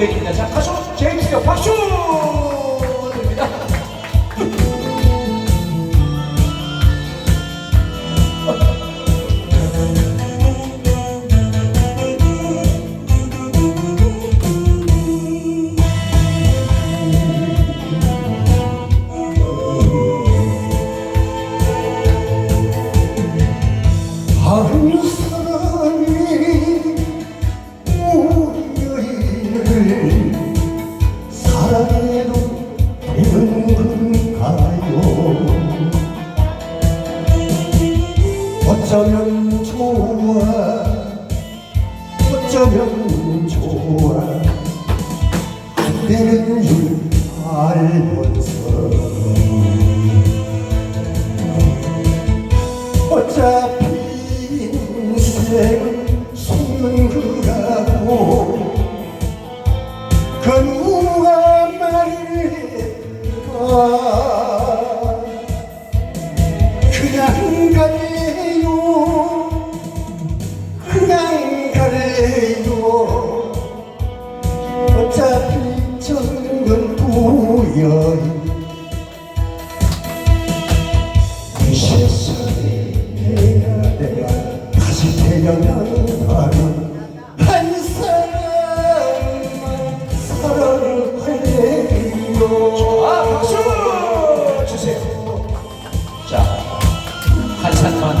기회입니다. 자, 가수 제임스요 박수 어쩌면 좋아. 안 되는 줄 알면서. 어차피 인생은 속는 거 여인 이 세상에 내가 다시 태어난다면 한 사람만 사랑할래요 아, 박수 주세요. 자, 한 사람만,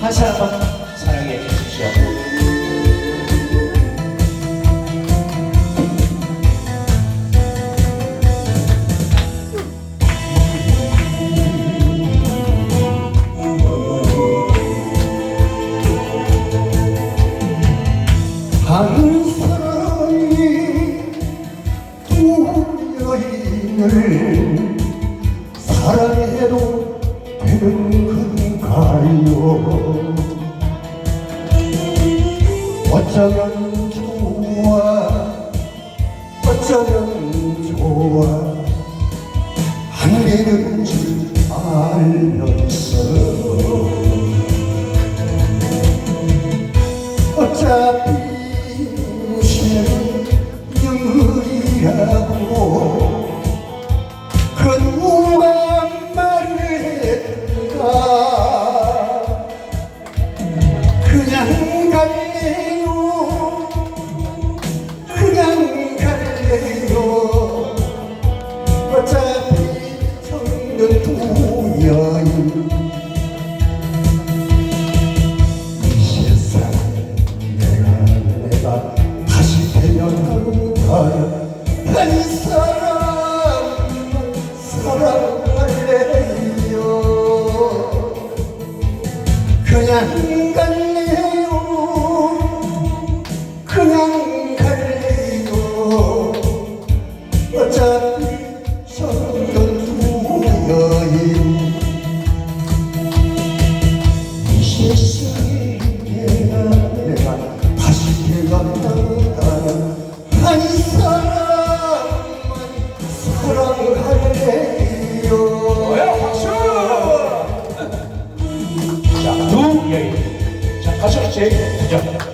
한 사람만 사랑해 주십시오. 여인을 사랑해도 되는 건가요. 어쩌면 좋아 어쩌면 좋아. 안 되는 줄 알면서. 어차피 그 누가 말을 했다 그냥 갈래 그냥 갈래요. 그냥 갈래요. 어차피 서던 두 여인 미세스 shake.